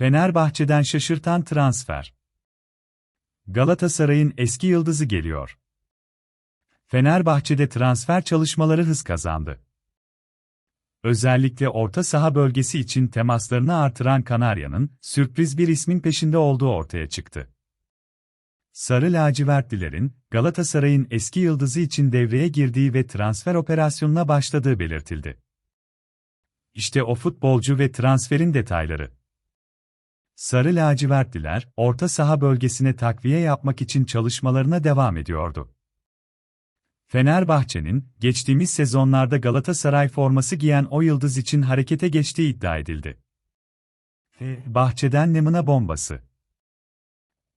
Fenerbahçe'den şaşırtan transfer. Galatasaray'ın eski yıldızı geliyor. Fenerbahçe'de transfer çalışmaları hız kazandı. Özellikle orta saha bölgesi için temaslarını artıran Kanarya'nın sürpriz bir ismin peşinde olduğu ortaya çıktı. Sarı lacivertlilerin Galatasaray'ın eski yıldızı için devreye girdiği ve transfer operasyonuna başladığı belirtildi. İşte o futbolcu ve transferin detayları. Sarı lacivertliler, orta saha bölgesine takviye yapmak için çalışmalarına devam ediyordu. Fenerbahçe'nin, geçtiğimiz sezonlarda Galatasaray forması giyen o yıldız için harekete geçtiği iddia edildi. Bahçeden Nemına bombası.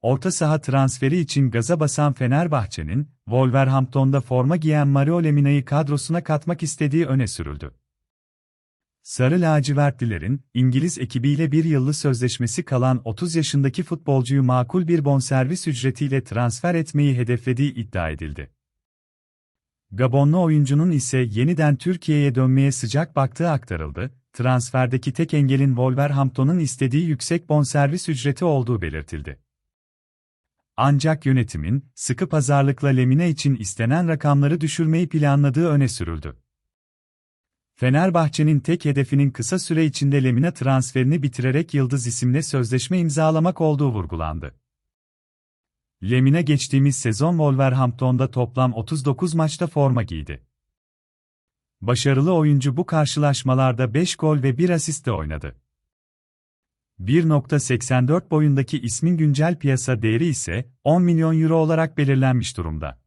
Orta saha transferi için gaza basan Fenerbahçe'nin, Wolverhampton'da forma giyen Mario Lemina'yı kadrosuna katmak istediği öne sürüldü. Sarı lacivertlilerin, İngiliz ekibiyle bir yıllı sözleşmesi kalan 30 yaşındaki futbolcuyu makul bir bonservis ücretiyle transfer etmeyi hedeflediği iddia edildi. Gabonlu oyuncunun ise yeniden Türkiye'ye dönmeye sıcak baktığı aktarıldı, transferdeki tek engelin Wolverhampton'un istediği yüksek bonservis ücreti olduğu belirtildi. Ancak yönetimin, sıkı pazarlıkla Lemine için istenen rakamları düşürmeyi planladığı öne sürüldü. Fenerbahçe'nin tek hedefinin kısa süre içinde Lemina transferini bitirerek Yıldız isimle sözleşme imzalamak olduğu vurgulandı. Lemina geçtiğimiz sezon Wolverhampton'da toplam 39 maçta forma giydi. Başarılı oyuncu bu karşılaşmalarda 5 gol ve 1 asiste oynadı. 1.84 boyundaki ismin güncel piyasa değeri ise 10 milyon euro olarak belirlenmiş durumda.